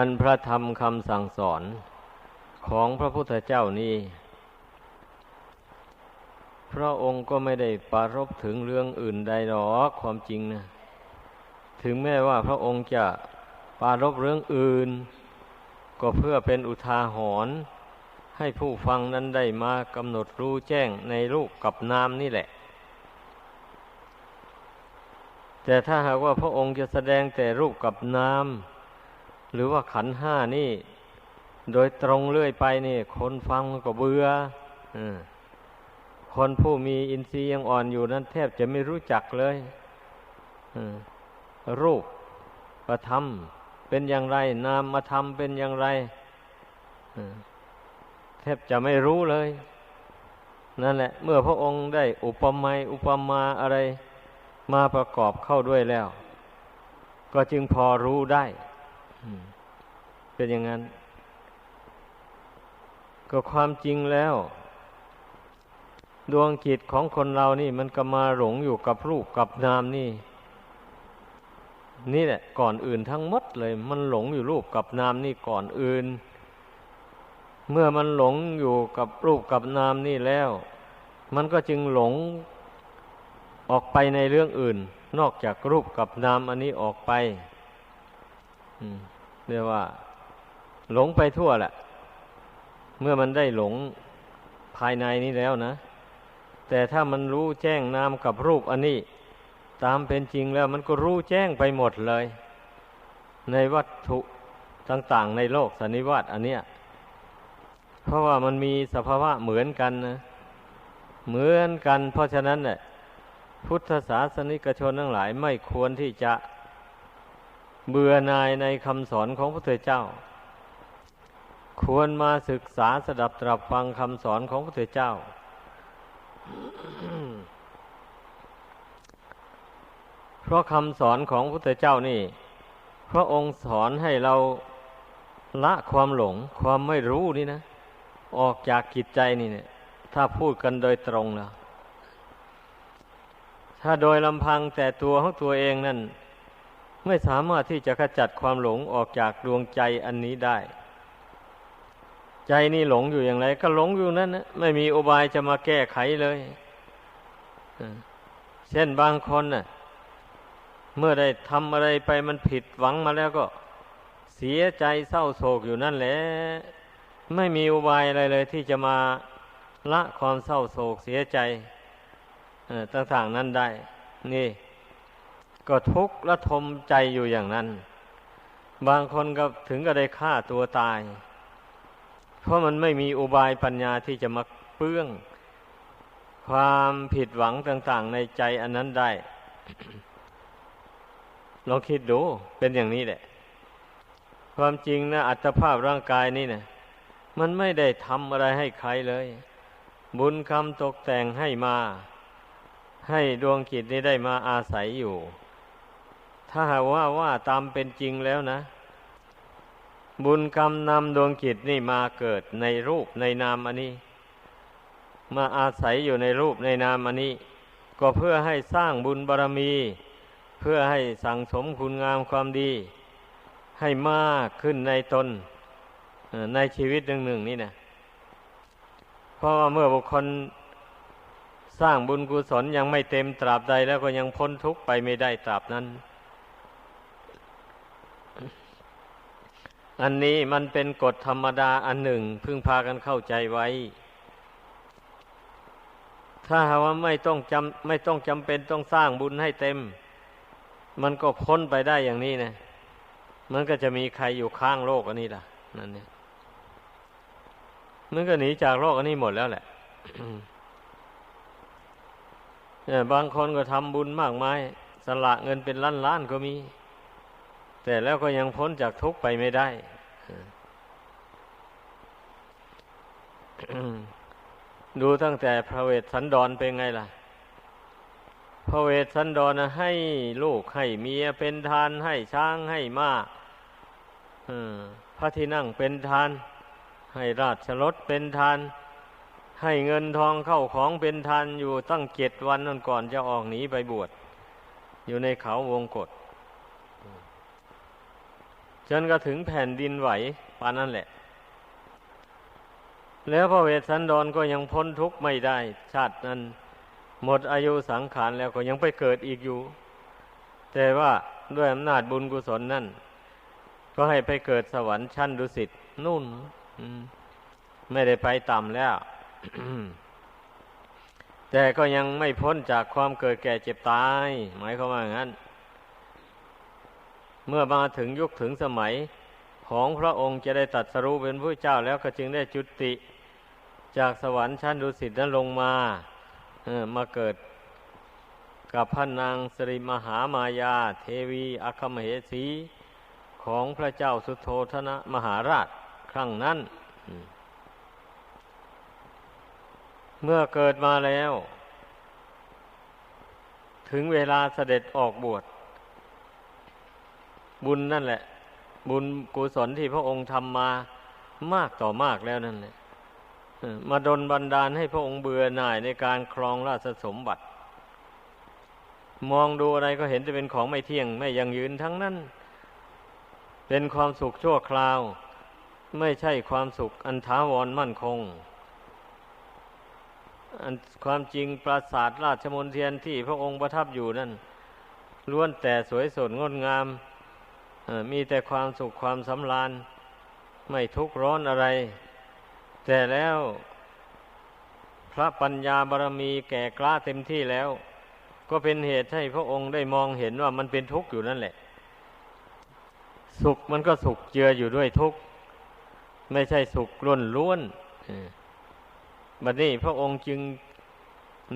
อันพระธรรมคำสั่งสอนของพระพุทธเจ้านี้ พระองค์ก็ไม่ได้ปรารบถึงเรื่องอื่นใดหรอกความจริงนะถึงแม้ว่าพระองค์จะปารบเรื่องอื่น ก็เพื่อเป็นอุทาหรณ์ให้ผู้ฟังนั้นได้มากำหนดรู้แจ้งในรูปกับนามนี่แหละ แต่ถ้าหากว่าพระองค์จะแสดงแต่รูปกับนาม หรือว่าขันห้านี่ โดยตรงเรื่อยไปนี่ คนฟังก็เบื่ออคนผู้มีอินทรีย์ยังอ่อนอยู่นั้นแทบจะไม่รู้จักเลยรูปประธรรมเป็นอย่างไร นามมาทำเป็นอย่างไรแทบจะไม่รู้เลย นั่นแหละ เมื่อพระองค์ได้อุปมาอุปมาอะไรมาประกอบเข้าด้วยแล้ว ก็จึงพอรู้ได้ เป็นอย่างนั้น ก็ความจริงแล้ว ดวงจิตของคนเรานี่ มันก็มาหลงอยู่กับรูปกับนามนี่ นี่แหละ ก่อนอื่นทั้งหมดเลย มันหลงอยู่รูปกับนามนี่ก่อนอื่น เมื่อมันหลงอยู่กับรูปกับนามนี่แล้ว มันก็จึงหลงออกไปในเรื่องอื่น นอกจากรูปกับนามอันนี้ออกไป เรียกว่า หลงไปทั่วแหละ เมื่อมันได้หลงภายในนี้แล้วนะ แต่ถ้ามันรู้แจ้งนามกับรูปอันนี้ ตามเป็นจริงแล้วมันก็รู้แจ้งไปหมดเลย ในวัตถุต่างๆในโลกสันนิวัตอันเนี้ยเพราะว่ามันมีสภาวะเหมือนกันนะ เหมือนกัน เพราะฉะนั้นเนี่ยพุทธศาสนิกชนทั้งหลายไม่ควรที่จะ เบื่อนายในคำสอนของพระพุทธเจ้า ควรมาศึกษาสดับตรับฟังคำสอนของพระพุทธเจ้า เพราะคำสอนของพระพุทธเจ้านี่ พระองค์สอนให้เราละความหลง ความไม่รู้นี่นะ ออกจากกิจใจนี่เนี่ย ถ้าพูดกันโดยตรงแล้วถ้าโดยลำพังแต่ตัวของตัวเองนั่น ไม่สามารถที่จะขจัดความหลงออกจากดวงใจอันนี้ได้ ใจนี่หลงอยู่อย่างไร ก็หลงอยู่นั่นนะไม่มีอุบายจะมาแก้ไขเลยเช่นบางคนน่ะ เมื่อได้ทำอะไรไปมันผิดหวังมาแล้วก็ เสียใจเศร้าโศกอยู่นั่นแหละไม่มีอุบายอะไรเลย ที่จะมาละความเศร้าโศกเสียใจต่างๆนั้นได้ นี่ ก็ทุกข์และทมใจอยู่อย่างนั้น บางคนก็ถึงก็ได้ฆ่าตัวตาย เพราะมันไม่มีอุบายปัญญาที่จะมาเปื้อง ความผิดหวังต่าง ๆ ในใจอันนั้นได้ ลองคิดดูเป็นอย่างนี้แหละ ความจริงนะอัตภาพร่างกายนี่นะมันไม่ได้ทำอะไรให้ใครเลย บุญคำตกแต่งให้มา ให้ดวงจิตนี้ได้มาอาศัยอยู่ ถ้าหากว่าว่าตามเป็นจริงแล้วนะ บุญกรรมนำดวงจิตนี่มาเกิดในรูปในนามอันนี้ มาอาศัยอยู่ในรูปในนามอันนี้ ก็เพื่อให้สร้างบุญบารรมี เพื่อให้สั่งสมคุณงามความดี ให้มากขึ้นในตนในชีวิตหนึ่งหนึ่งนี่นะเพราะว่าเมื่อบุคคลสร้างบุญกุศลยังไม่เต็มตราบใดแล้วก็ยังพ้นทุกข์ไปไม่ได้ตราบนั้น อันนี้มันเป็นกฎธรรมดาอันหนึ่งพึงพากันเข้าใจไว้ ถ้าหาว่าไม่ต้องจำไม่ต้องจำเป็นต้องสร้างบุญให้เต็ม มันก็พ้นไปได้อย่างนี้นะมันก็จะมีใครอยู่ข้างโลกอันนี้ล่ะนั่นเนี่ยมันก็หนีจากโลกอันนี้หมดแล้วแหละเนี่ยบางคนก็ทำบุญมากมาย สละเงินเป็นล้านล้านก็มี แต่แล้วก็ยังพ้นจากทุกข์ไปไม่ได้ ดูตั้งแต่พระเวทสันดรเป็นไงล่ะ พระเวทสันดรให้ลูกให้เมียเป็นทานให้ช้างให้ม้าพระที่นั่งเป็นทาน ให้ราชรถเป็นทาน ให้เงินทองเข้าของเป็นทานอยู่ตั้งเจ็ดวันนั่นก่อนจะออกหนีไปบวชอยู่ในเขาวงกฏ จนก็ถึงแผ่นดินไหวปานนั้นแหละ แล้วพระเวสสันดรก็ยังพ้นทุกข์ไม่ได้ ชาตินั้นหมดอายุสังขารแล้วก็ยังไปเกิดอีกอยู่ แต่ว่าด้วยอำนาจบุญกุศลนั่น ก็ให้ไปเกิดสวรรค์ชั้นดุสิตนู่นไม่ได้ไปต่ำแล้ว แต่ก็ยังไม่พ้นจากความเกิดแก่เจ็บตาย หมายความว่าอย่างนั้น เมื่อมาถึงยุคถึงสมัยของพระองค์จะได้ตัดสรู้เป็นผู้เจ้าแล้วก็จึงได้จุติจากสวรรค์ชั้นดุสิตนั้นลงมาเออมาเกิดกับพระนางสริมหามายา เทวีอัคมเหสีของพระเจ้าสุโธธนะมหาราชครั้งนั้น เมื่อเกิดมาแล้ว ถึงเวลาเสด็จออกบวช บุญนั่นแหละ บุญกุศลที่พระองค์ทำมามากต่อมากแล้วนั่นแหละมาดนบันดาลให้พระองค์เบื่อหน่ายในการครองราชสมบัติ มองดูอะไรก็เห็นจะเป็นของไม่เที่ยง ไม่ยังยืนทั้งนั้น เป็นความสุขชั่วคราว ไม่ใช่ความสุขอันถาวรมั่นคง อันความจริงปราสาทราชมนเทียนที่พระองค์ประทับอยู่นั่นล้วนแต่สวยสดงดงาม มีแต่ความสุขความสำราญ ไม่ทุกข์ร้อนอะไร แต่แล้วพระปัญญาบารมีแก่กล้าเต็มที่แล้ว ก็เป็นเหตุให้พระองค์ได้มองเห็นว่ามันเป็นทุกข์อยู่นั่นแหละ สุขมันก็สุขเจืออยู่ด้วยทุกข์ ไม่ใช่สุขล้วนล้วนบัดนี้พระองค์จึง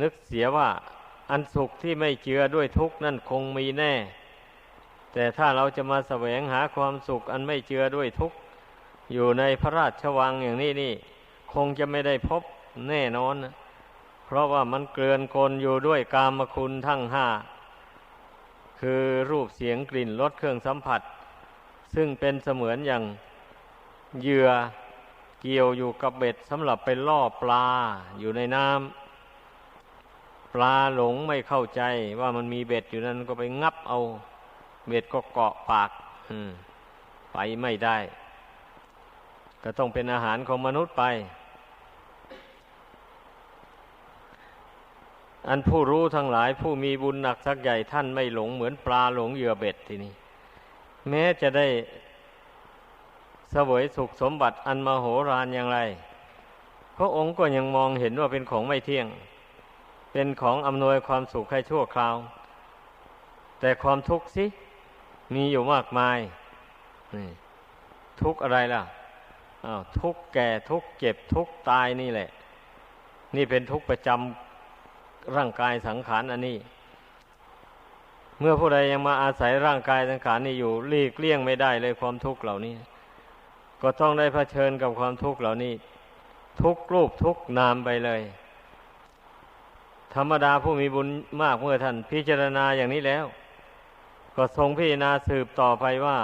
นึกเสียว่า อันสุขที่ไม่เจือด้วยทุกข์นั่นคงมีแน่ แต่ถ้าเราจะมาแสวงหาความสุขอันไม่เจือด้วยทุกข์อยู่ในพระราชวังอย่างนี้นี่ คงจะไม่ได้พบแน่นอนนะเพราะว่ามันเกลื่อนกลอยู่ด้วยกามคุณทั้งห้า คือรูปเสียงกลิ่นรสเครื่องสัมผัส ซึ่งเป็นเสมือนอย่างเหยื่อเกี่ยวอยู่กับเบ็ดสำหรับไปล่อปลาอยู่ในน้ำปลาหลงไม่เข้าใจว่ามันมีเบ็ดอยู่นั้นก็ไปงับเอา เบ็ดก็เกาะปากไปไม่ได้ ก็ต้องเป็นอาหารของมนุษย์ไป อันผู้รู้ทั้งหลายผู้มีบุญหนักสักใหญ่ท่านไม่หลงเหมือนปลาหลงเหยื่อเบ็ดทีนี้ แม้จะได้สวยสุขสมบัติอันมโหฬารอย่างไร พระองค์ก็ยังมองเห็นว่าเป็นของไม่เที่ยง เป็นของอำนวยความสุขให้ชั่วคราว แต่ความทุกข์สิ มีอยู่มากมายนี่ทุกอะไรล่ะอ้าวทุกแก่ทุกเจ็บทุกตายนี่แหละ นี่เป็นทุกประจำร่างกายสังขารอันนี้ เมื่อผู้ใดยังมาอาศัยร่างกายสังขารนี่อยู่หลีกเลี่ยงไม่ได้เลยความทุกข์เหล่านี้ ก็ต้องได้เผชิญกับความทุกข์เหล่านี้ ทุกรูปทุกนามไปเลย ธรรมดาผู้มีบุญมากเมื่อท่านพิจารณาอย่างนี้แล้ว ก็ทรงพิจารณาสืบต่อไปว่า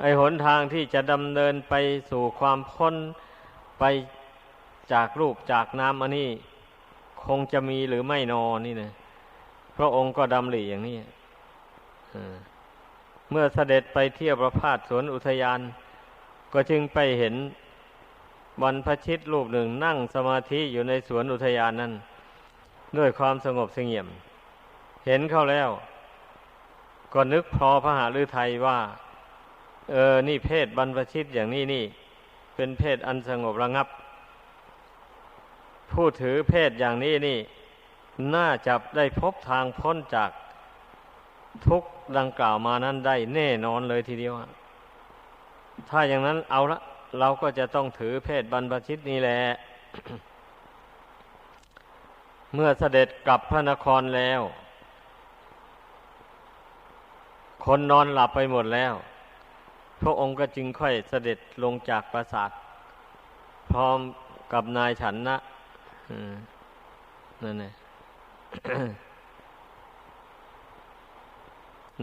ไอหนทางที่จะดำเนินไปสู่ความพ้นไปจากรูปจากน้ำอันนี้ คงจะมีหรือไม่นอนี่นะพระองค์ก็ดำริอย่างนี้เมื่อเสด็จไปเที่ยวประพาสสวนอุทยาน ก็จึงไปเห็นบรรพชิตรูปหนึ่งนั่งสมาธิอยู่ในสวนอุทยานนั้น ด้วยความสงบเสงี่ยม เห็นเข้าแล้ว ก็นึกพอพระหาฤทัยว่า เออ นี่เพศบรรพชิตอย่างนี้นี่ เป็นเพศอันสงบระงับ ผู้ถือเพศอย่างนี้นี่ น่าจะได้พบทางพ้นจากทุกดังกล่าวมานั้นได้แน่นอนเลยทีเดียว ถ้าอย่างนั้นเอาละ เราก็จะต้องถือเพศบรรพชิตนี่แหละ เมื่อเสด็จกลับพระนครแล้ว คนนอนหลับไปหมดแล้ว พระองค์ก็จึงค่อยเสด็จลงจากปราสาท พร้อมกับนายฉันนะนั่นเอง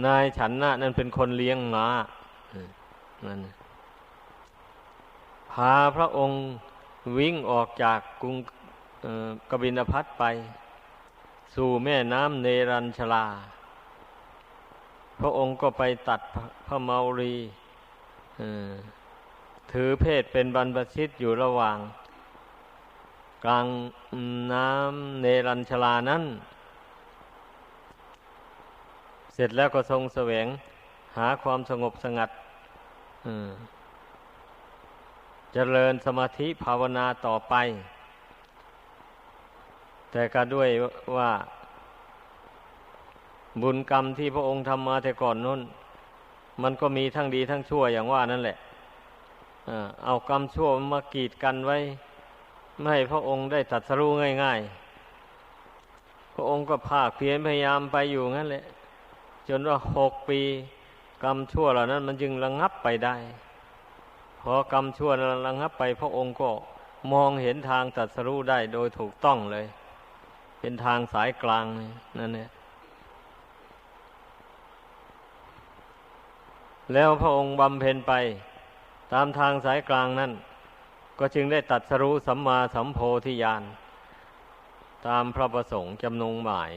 นายฉันนะนั่นเป็นคนเลี้ยงม้านั่นพาพระองค์วิ่งออกจากกรุงกบินพัทไป สู่แม่น้ำเนรัญชลา พระองค์ก็ไปตัดพระเมารีถือเพศเป็นบรรพชิตอยู่ระหว่าง กลางน้ำเนรัญชลานั้น เสร็จแล้วก็ทรงแสวงหาความสงบสงัดเจริญสมาธิภาวนาต่อไป แต่ก็ด้วยว่า บุญกรรมที่พระองค์ทำมาแต่ก่อนนู้นมันก็มีทั้งดีทั้งชั่วอย่างว่านั่นแหละเอากรรมชั่วมากีดกันไว้ ไม่ให้พระองค์ได้ตัดสรู้ง่าย ๆ พระองค์ก็ภาคเพียรพยายามไปอยู่งั้นแหละ จนว่าหกปี กรรมชั่วเหล่านั้น มันจึงระงงับไปได้พอกรรมชั่วระงับไป พระองค์ก็มองเห็นทางตัดสรู้ได้โดยถูกต้องเลย เป็นทางสายกลางนั่นเนี่ย แล้วพระองค์บำเพ็ญไปตามทางสายกลางนั่น ก็จึงได้ตัดสรู้สัมมาสัมโพธิญาณตามพระประสงค์จำนงหมาย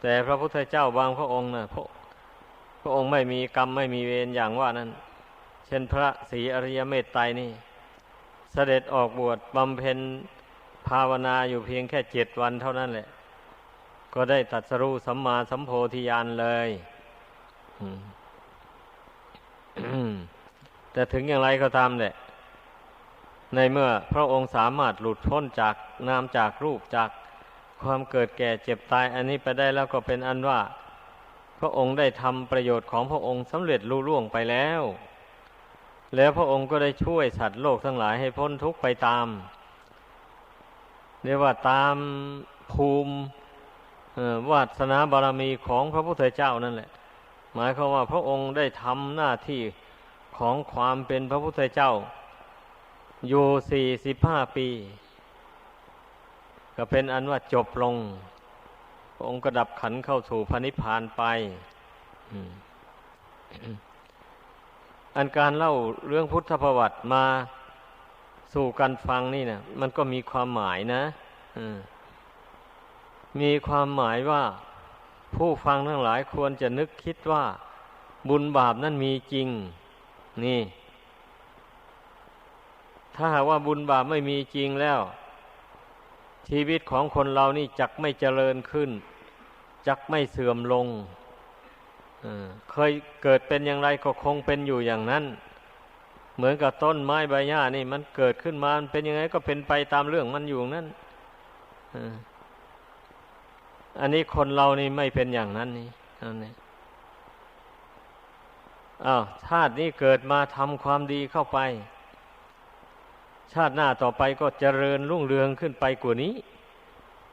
แต่พระพุทธเจ้าบางพระองค์นะพระพระองค์ไม่มีกรรมไม่มีเวรอย่างว่านั้น เช่นพระศรีอริยเมตไตรนี่ เสด็จออกบวชบำเพ็ญภาวนาอยู่เพียงแค่เจ็ดวันเท่านั้นแหละ ก็ได้ตัดสรู้สัมมาสัมโพธิญาณเลย แต่ถึงอย่างไรก็ตามแหละในเมื่อพระองค์สามารถหลุดพ้นจากนามจากรูปจากความเกิดแก่เจ็บตาย อันนี้ไปได้แล้วก็เป็นอันว่า พระองค์ได้ทำประโยชน์ของพระองค์สำเร็จลุล่วงไปแล้ว แล้วพระองค์ก็ได้ช่วยสัตว์โลกทั้งหลายให้พ้นทุกข์ไปตาม เรียกว่าตามภูมิวาสนาบารมีของพระพุทธเจ้านั่นแหละ หมายความว่าพระองค์ได้ทำหน้าที่ของความเป็นพระพุทธเจ้า อยู่สี่สิบห้าปี ก็เป็นอันว่าจบลง พระองค์ก็ดับขันเข้าสู่พระนิพพานไปอันการเล่าเรื่องพุทธประวัติมาสู่กันฟังนี่นะมันก็มีความหมายนะมีความหมายว่า ผู้ฟังทั้งหลายควรจะนึกคิดว่า บุญบาปนั้นมีจริง นี่ ถ้าหากว่าบุญบาปไม่มีจริงแล้ว ชีวิตของคนเรานี่จักไม่เจริญขึ้น จักไม่เสื่อมลงเคยเกิดเป็นอย่างไรก็คงเป็นอยู่อย่างนั้น เหมือนกับต้นไม้ใบหญ้านี่ มันเกิดขึ้นมาเป็นยังไงก็เป็นไปตามเรื่องมันอยู่นั้น อันนี้คนเรานี่ไม่เป็นอย่างนั้นนี่อันนี้อ้าวชาตินี้เกิดมาทำความดีเข้าไป ชาติหน้าต่อไปก็เจริญรุ่งเรืองขึ้นไปกว่านี้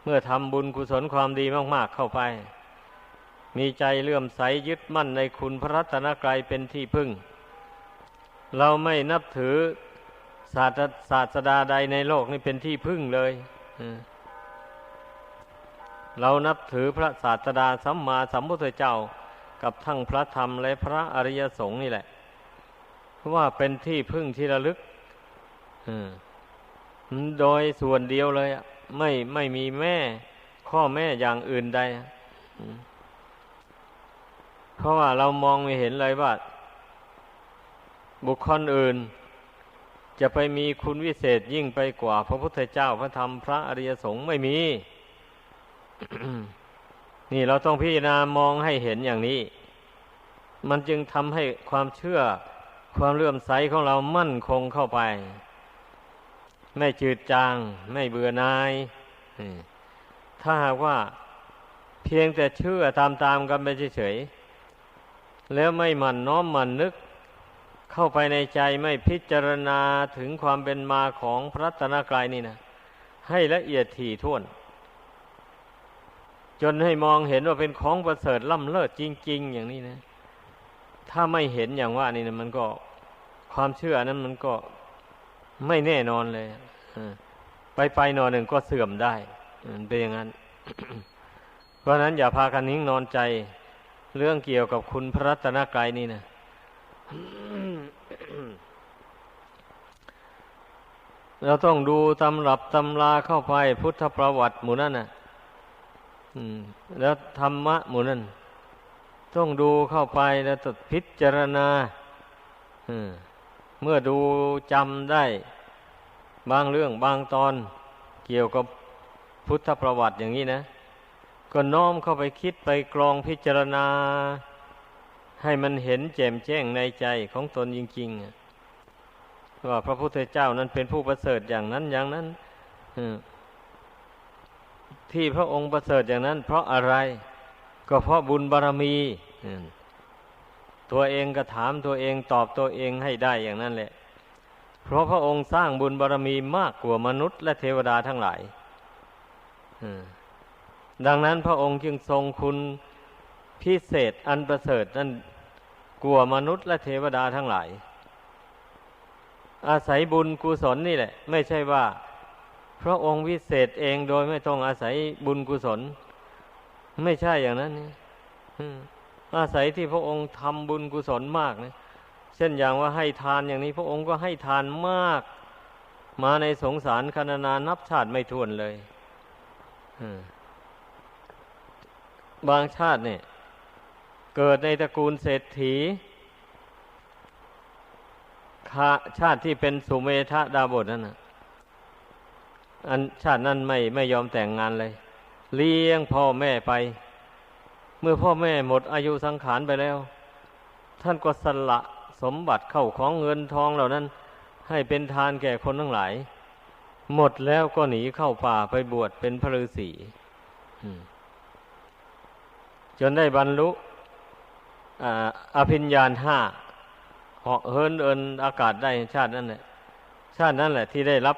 เมื่อทำบุญกุศลความดีมากๆเข้าไป มีใจเลื่อมใสยึดมั่นในคุณพระรัตนกรัยเป็นที่พึ่ง เราไม่นับถือศาสตราศาสดาใดในโลกนี่เป็นที่พึ่งเลยอ เรานับถือพระศาสดาสัมมาสัมพุทธเจ้ากับทั้งพระธรรมและพระอริยสงฆ์นี่แหละเพราะว่าเป็นที่พึ่งที่ระลึกโดยส่วนเดียวเลยไม่ไม่มีแม่ข้อแม่อย่างอื่นใดเพราะว่าเรามองไม่เห็นเลยว่า บุคคลอื่น จะไปมีคุณวิเศษยิ่งไปกว่า พระพุทธเจ้าพระธรรมพระอริยสงฆ์ไม่มี นี่เราต้องพิจารณามองให้เห็นอย่างนี้ มันจึงทำให้ความเชื่อความเลื่อมใสของเรามั่นคงเข้าไป ไม่จืดจาง ไม่เบื่อนายถ้าหากว่าเพียงแต่เชื่อตามๆกันไปเฉยๆแล้วไม่หมั่นน้อมหมั่นนึก เข้าไปในใจไม่พิจารณาถึงความเป็นมาของพระตนกรายนี่นะให้ละเอียดถี่ถ้วน จนให้มองเห็นว่าเป็นของประเสริฐล่ำเลิศจริง ๆ อย่างนี้นะ ถ้าไม่เห็นอย่างว่านี่นะมันก็ความเชื่อนั้นมันก็ไม่แน่นอนเลยไปไปนอนหนึ่งก็เสื่อมได้เป็นอย่างนั้น เพราะนั้นอย่าพากันนิ่งนอนใจ เรื่องเกี่ยวกับคุณพระรัตนกรายนี่นะเราต้องดูตำรับตำราเข้าไปพุทธประวัติหมู่นั่นนะ แล้วธรรมะหมู่นั่นต้องดูเข้าไปแล้วตดพิจารณาเมื่อดูจำได้ บางเรื่องบางตอนเกี่ยวกับพุทธประวัติอย่างนี้นะ ก็น้อมเข้าไปคิดไปกรองพิจารณา ให้มันเห็นแจ่มแจ้งในใจของตนจริงๆว่าพระพุทธเจ้านั้นเป็นผู้ประเสริฐอย่างนั้นอย่างนั้น ที่พระองค์ประเสริฐอย่างนั้น เพราะอะไร ก็เพราะบุญบารรมีตัวเองก็ถามตัวเองตอบตัวเองให้ได้อย่างนั้นแหละ เพราะพระองค์สร้างบุญบารรมีมากกว่ามนุษย์และเทวดาทั้งหลายดังนั้นพระองค์จึงทรงคุณพิเศษอันประเสริฐนั้นกลัวมนุษย์และเทวดาทั้งหลาย อาศัยบุญกุศลนี่แหละ ไม่ใช่ว่า พระองค์วิเศษเองโดยไม่ต้องอาศัยบุญกุศล ไม่ใช่อย่างนั้นนี่อาศัยที่พระองค์ทำบุญกุศลมากนะเช่นอย่างว่าให้ทานอย่างนี้ พระองค์ก็ให้ทานมาก มาในสงสารคณนานับชาติไม่ถ้วนเลยบางชาติเนี่ย เกิดในตระกูลเศรษฐีชาติที่เป็นสุเมธาดาบทนั่นนะ อันชาตินั้นไม่ไม่ยอมแต่งงานเลย เลี้ยงพ่อแม่ไป เมื่อพ่อแม่หมดอายุสังขารไปแล้ว ท่านก็สละสมบัติเข้าของเงินทองเหล่านั้น ให้เป็นทานแก่คนทั้งหลาย หมดแล้วก็หนีเข้าป่าไปบวชเป็นพระฤาษีจนได้บรรลุอภิญญาณห้าเหาะเฮินเอินอากาศได้ชาตินั้นแหละชาตินั้นแหละที่ได้รับ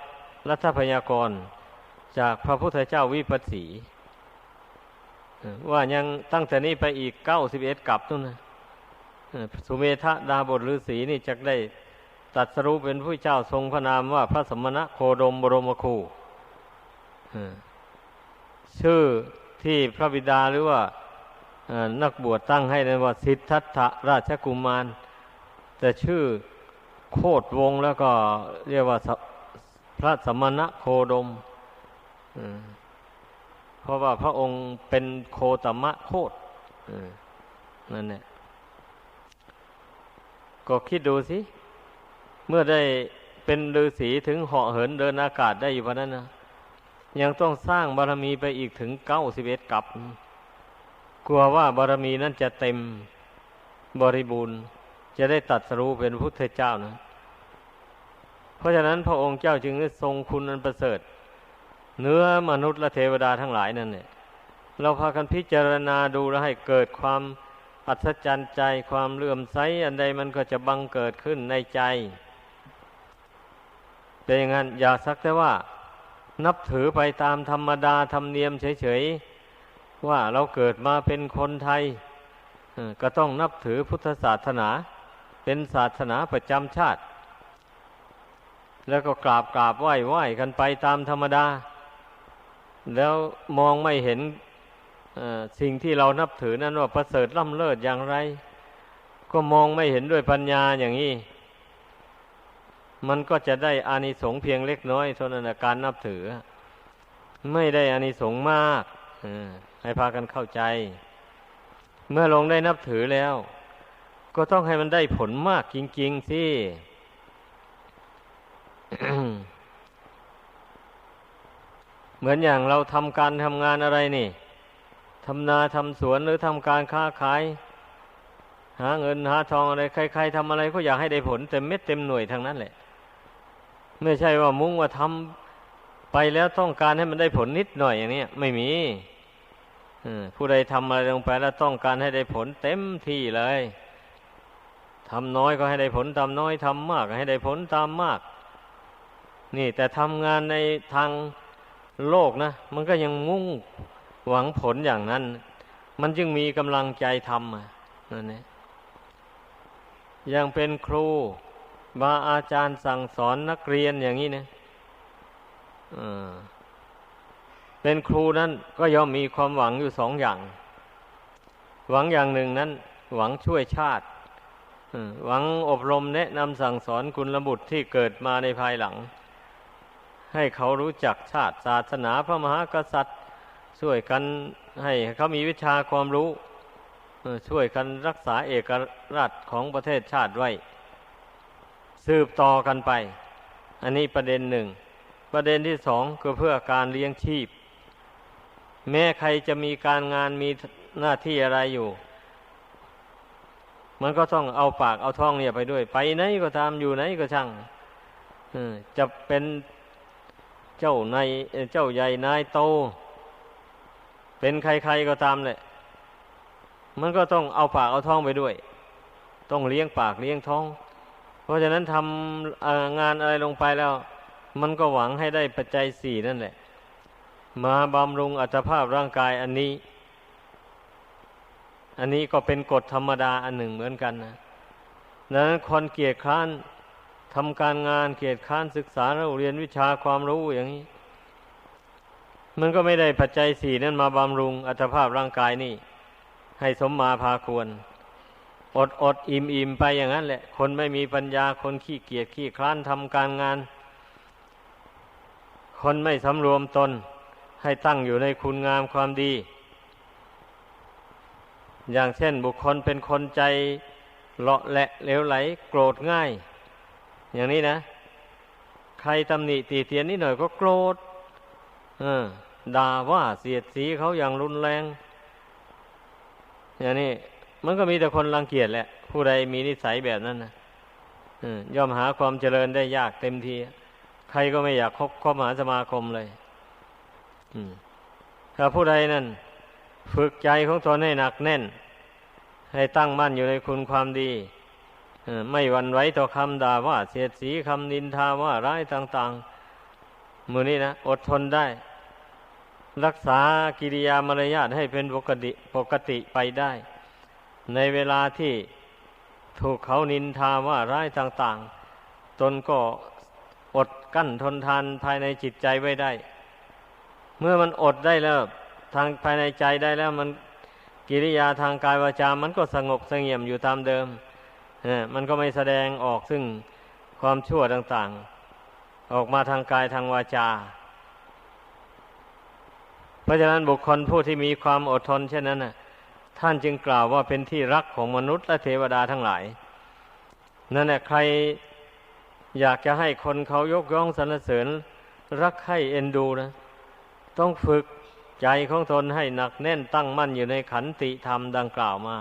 รัฐพยากรจากพระพุทธเจ้าวิปัสสี ว่ายังตั้งแต่นี้ไปอีกเก้าสิบเอ็ดกับนู่นนะสุเมธะดาบทฤาษีนี่จะได้ตัดสรุปเป็นผู้เจ้าทรงพระนามว่าพระสมณะโคดมบรมครูชื่อที่พระบิดาหรือว่านักบวชตั้งให้เลยว่าสิทธัตถราชกุมาร แต่ชื่อโคดวงแล้วก็เรียกว่า พระสมณะโคดมเพราะว่าพระองค์เป็นโคตมะโคดนั่นแหละก็คิดดูสิ เมื่อได้เป็นฤาษีถึงเหาะเหินเดินอากาศได้อยู่พนั้นนะยังต้องสร้างบารมีไปอีกถึงเก้าสิบเอ็ดกับ กลัวว่าบารมีนั้นจะเต็มบริบูรณ์ จะได้ตัดสรู้เป็นพุทธเจ้านะ เพราะฉะนั้นพระองค์เจ้าจึงได้ทรงคุณอันประเสริฐเนื้อมนุษย์และเทวดาทั้งหลายนั่นเนี่ยเราพากันพิจารณาดูแล้วให้เกิดความอัศจรรย์ใจความเลื่อมใสอันใดมันก็จะบังเกิดขึ้นในใจเป็นอย่างนั้นอย่าสักแต่ว่า นับถือไปตามธรรมดาธรรมเนียมเฉยๆว่าเราเกิดมาเป็นคนไทยก็ต้องนับถือพุทธศาสนา เป็นศาสนาประจำชาติ แล้วก็กราบกราบไหว้ไหว้กันไปตามธรรมดา แล้วมองไม่เห็นสิ่งที่เรานับถือนั้นว่าประเสริฐล่ำเลิศอย่างไร ก็มองไม่เห็นด้วยปัญญาอย่างนี้ มันก็จะได้อานิสงส์เพียงเล็กน้อยเท่านั้นการนับถือ ไม่ได้อานิสงส์มากให้พากันเข้าใจ เมื่อลงได้นับถือแล้ว ก็ต้องให้มันได้ผลมากจริงๆสิ เหมือนอย่างเราทำการทำงานอะไรนี่ทำนาทำสวนหรือทำการค้าขาย หาเงินหาทองอะไรใครๆทำอะไรก็อยากให้ได้ผลเต็มเม็ดเต็มหน่วยทางนั้นแหละ ไม่ใช่ว่ามุ่งว่าทำไปแล้วต้องการให้มันได้ผลนิดหน่อยอย่างนี้ไม่มีผู้ใดทำอะไรลงไปแล้วต้องการให้ได้ผลเต็มที่เลยทำน้อยก็ให้ได้ผลตามน้อยทำมากก็ให้ได้ผลตามมาก นี่ แต่ทำงานในทางโลกนะ มันก็ยังมุ่งหวังผลอย่างนั้น มันจึงมีกำลังใจทำนั่นเองอยังเป็นครูบาอาจารย์สั่งสอนนักเรียนอย่างนี้นะเป็นครูนั้นก็ย่อมมีความหวังอยู่สองอย่าง หวังอย่างหนึ่งนั้น หวังช่วยชาติหวังอบรมแนะนำสั่งสอนคุณระบุตรที่เกิดมาในภายหลัง ให้เขารู้จักชาติศาสนาพระมหากษัตริย์ ช่วยกันให้เขามีวิชาความรู้ช่วยกันรักษาเอกราชของประเทศชาติไว้ สืบต่อกันไป อันนี้ประเด็นหนึ่ง ประเด็นที่สองก็เพื่อการเลี้ยงชีพ แม้ใครจะมีการงานมีหน้าที่อะไรอยู่ มันก็ต้องเอาปากเอาท้องเนี่ยไปด้วย ไปไหนก็ตามอยู่ไหนก็ช่างจะเป็น เจ้าในเจ้าใหญ่นายโต เป็นใครๆก็ตามเลยมันก็ต้องเอาปากเอาท้องไปด้วย ต้องเลี้ยงปากเลี้ยงท้อง เพราะฉะนั้นทำงานอะไรลงไปแล้ว มันก็หวังให้ได้ปัจจัยสี่นั่นแหละ มาบำรุงอัตภาพร่างกายอันนี้ อันนี้ก็เป็นกฎธรรมดาอันหนึ่งเหมือนกันนะดังนั้นคนเกียรติค้าน ทำการงานเกียรติค้านศึกษาเราเรียนวิชาความรู้อย่างนี้ มันก็ไม่ได้ปัจจัยสี่นั้นมาบำรุงอัตภาพร่างกายนี่ ให้สมมาพาควร อดอดอิ่มอิ่มไปอย่างนั้นแหละ คนไม่มีปัญญาคนขี้เกียจขี้คลานทำการงาน คนไม่สำรวมตน ให้ตั้งอยู่ในคุณงามความดี อย่างเช่นบุคคลเป็นคนใจเลาะแหละเลวไหล โกรธง่าย อย่างนี้นะ ใครตำหนิตีเตียนนิดหน่อยก็โกรธด่าว่าเสียดสีเขาอย่างรุนแรง อย่างนี้มันก็มีแต่คนรังเกียจแหละ ผู้ใดมีนิสัยแบบนั้นนะย่อมหาความเจริญได้ยากเต็มที ใครก็ไม่อยากคบคบหาสมาคมเลยถ้าผู้ใดนั่น ฝึกใจของตนให้หนักแน่น ให้ตั้งมั่นอยู่ในคุณความดี ไม่วันไหวต่อคำด่าว่าเสียดสีคำนินทาว่าร้ายต่าง ๆ มือนี้นะอดทนได้ รักษากิริยามารยาทให้เป็นปกติปกติไปได้ ในเวลาที่ถูกเขานินทาว่าร้ายต่าง ๆ ตนก็อดกั้นทนทานภายในจิตใจไว้ได้ เมื่อมันอดได้แล้ว ทางภายในใจได้แล้วมันกิริยาทางกายวาจา มันก็สงบสงเงียมอยู่ตามเดิม มันก็ไม่แสดงออกซึ่งความชั่วต่างๆ ออกมาทางกายทางวาจา เพราะฉะนั้นบุคคลผู้ที่มีความอดทนเช่นนั้นน่ะ ท่านจึงกล่าวว่าเป็นที่รักของมนุษย์และเทวดาทั้งหลาย นั่นแหละใครอยากจะให้คนเขายกย่องสรรเสริญ รักให้เอ็นดูนะ ต้องฝึกใจของตนให้หนักแน่นตั้งมั่นอยู่ในขันติธรรมดังกล่าวมา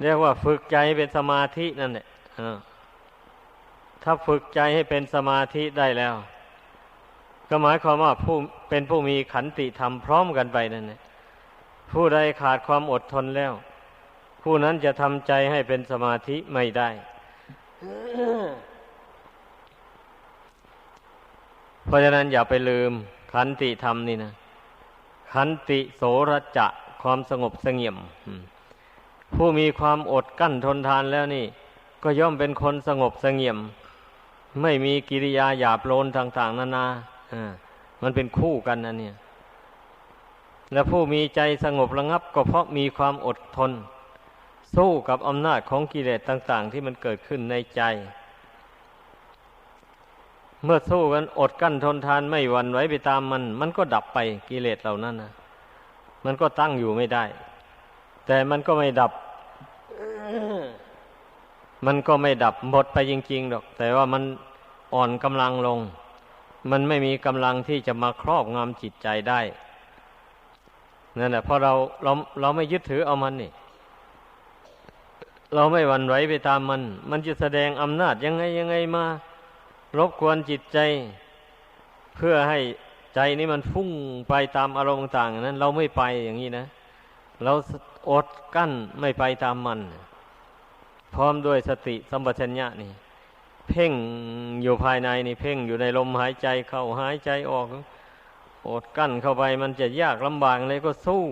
เรียกว่าฝึกใจเป็นสมาธินั่นแหละถ้าฝึกใจให้เป็นสมาธิได้แล้ว ก็หมายความว่าผู้เป็นผู้มีขันติธรรมพร้อมกันไปนั่นแหละผู้ใดขาดความอดทนแล้ว ผู้นั้นจะทำใจให้เป็นสมาธิไม่ได้ เพราะฉะนั้นอย่าไปลืมขันติธรรมนี่นะขันติโสรจะความสงบสงเงียม ผู้มีความอดกั้นทนทานแล้วนี่ ก็ย่อมเป็นคนสงบสงเงียม ไม่มีกิริยาหยาบโลนต่าง ๆนานามันเป็นคู่กันนะเนี่ย และผู้มีใจสงบระงับ ก็เพราะมีความอดทน สู้กับอำนาจของกิเลสต่าง ๆ ที่มันเกิดขึ้นในใจ เมื่อสู้กันอดกั้นทนทานไม่หวั่นไหวไปตามมัน มันก็ดับไปกิเลสเหล่านั้นนะมันก็ตั้งอยู่ไม่ได้ แต่มันก็ไม่ดับ มันก็ไม่ดับหมดไปจริงๆหรอก แต่ว่ามันอ่อนกำลังลง มันไม่มีกำลังที่จะมาครอบงำจิตใจได้นั่นแหละเพราะเราเราเราไม่ยึดถือเอามันนี่ เราไม่หวั่นไหวไปตามมัน มันจะแสดงอำนาจยังไงยังไงมา รบกวนจิตใจ เพื่อให้ใจนี้มันฟุ้งไปตามอารมณ์ต่างๆนั้น เราไม่ไปอย่างนี้นะ เราอดกั้นไม่ไปตามมัน พร้อมด้วยสติสัมปชัญญะนี่ เพ่งอยู่ภายในนี่เพ่งอยู่ในลมหายใจเข้าหายใจออกอดกั้นเข้าไปมันจะยากลำบากเลยก็สู้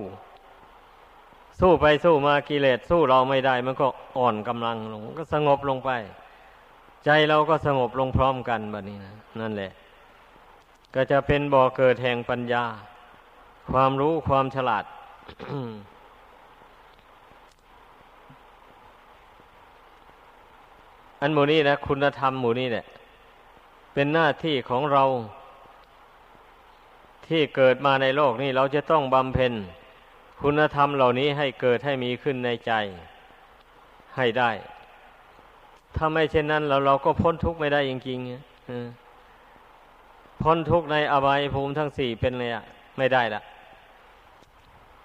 สู้ไปสู้มากิเลสสู้เราไม่ได้ มันก็อ่อนกำลังลงก็สงบลงไป ใจเราก็สงบลงพร้อมกันแบบนี้นะนั่นแหละ ก็จะเป็นบ่อเกิดแห่งปัญญา ความรู้ความฉลาด อันหมูนี้นะคุณธรรมหมูนี้เนี่ย เป็นหน้าที่ของเราที่เกิดมาในโลกนี้เราจะต้องบำเพ็ญ คุณธรรมเหล่านี้ให้เกิดให้มีขึ้นในใจ ให้ได้ ถ้าไม่เช่นนั้นเราเราก็พ้นทุกข์ไม่ได้จริงๆพ้นทุกข์ในอบายภูมิทั้งสี่เป็นเลยอะไม่ได้ละ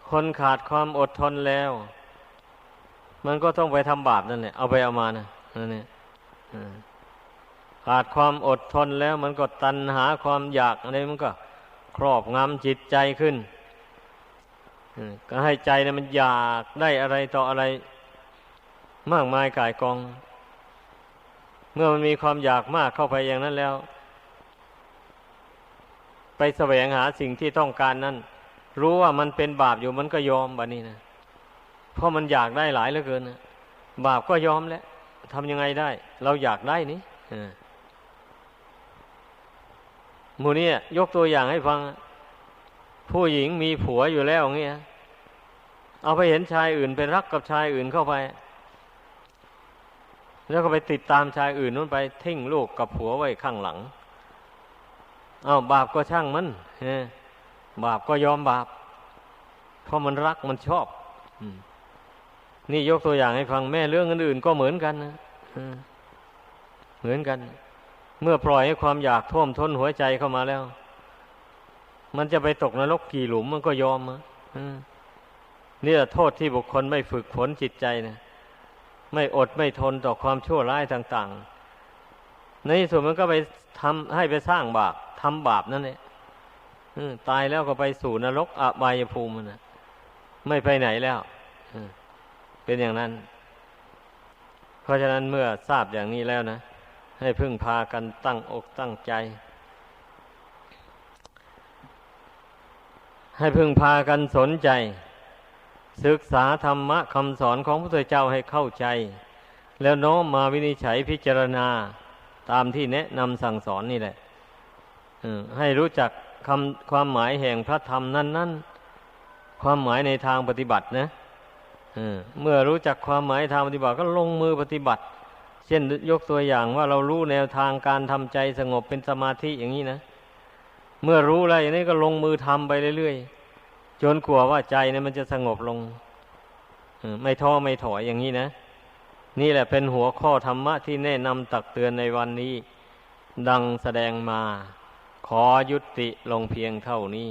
คนขาดความอดทนแล้ว มันก็ต้องไปทำบาปนั่นแหละเอาไปเอามานะนั่นเนี่ย ขาดความอดทนแล้วมันก็ตันหาความอยากอะไรมันก็ครอบงำจิตใจขึ้นก็ให้ใจนะมันอยากได้อะไรต่ออะไร มากมายกายกอง เมื่อมันมีความอยากมากเข้าไปอย่างนั้นแล้ว ไปแสวงหาสิ่งที่ต้องการนั้นรู้ว่ามันเป็นบาปอยู่มันก็ยอมบะนี้นะเพราะมันอยากได้หลายเหลือเกินนะบาปก็ยอมแล้ว ทำยังไงได้ เราอยากได้นี่หมูนี่ยกตัวอย่างให้ฟัง ผู้หญิงมีผัวอยู่แล้วเงี้ยเอาไปเห็นชายอื่นไปรักกับชายอื่นเข้าไป แล้วก็ไปติดตามชายอื่นนู้นไปทิ้งลูกกับผัวไว้ข้างหลังเอาบาปก็ช่างมันบาปก็ยอมบาป เพราะมันรักมันชอบ นี่ยกตัวอย่างให้ฟังแม่เรื่องอื่นๆก็เหมือนกันนะเหมือนกัน เมื่อปล่อยให้ความอยากท่วมท้นหัวใจเข้ามาแล้ว มันจะไปตกนรกกี่หลุมมันก็ยอมอะนี่แหละโทษที่บุคคลไม่ฝึกฝนจิตใจนะไม่อดไม่ทนต่อความชั่วร้ายต่าง ๆ ในที่สุดมันก็ไปทำให้ไปสร้างบาปทำบาปนั่นเองตายแล้วก็ไปสู่นรกอบายภูมินะไม่ไปไหนแล้ว เป็นอย่างนั้น เพราะฉะนั้นเมื่อทราบอย่างนี้แล้วนะ ให้พึ่งพากันตั้งอกตั้งใจ ให้พึ่งพากันสนใจ ศึกษาธรรมะคำสอนของพระพุทธเจ้าให้เข้าใจ แล้วน้อมมาวินิจฉัยพิจารณาตามที่แนะนำสั่งสอนนี่แหละให้รู้จักคำความหมายแห่งพระธรรมนั้น ๆ ความหมายในทางปฏิบัตินะ เมื่อรู้จักความหมายทางปฏิบัติก็ลงมือปฏิบัติ เช่นยกตัวอย่างว่าเรารู้แนวทางการทำใจสงบเป็นสมาธิอย่างนี้นะ เมื่อรู้อะไรอย่างนี้ก็ลงมือทำไปเรื่อยๆจนกลัวว่าใจเนี่ยมันจะสงบลงไม่ท้อไม่ถอยอย่างนี้นะ นี่แหละเป็นหัวข้อธรรมะที่แนะนำตักเตือนในวันนี้ ดังแสดงมา ขอยุติลงเพียงเท่านี้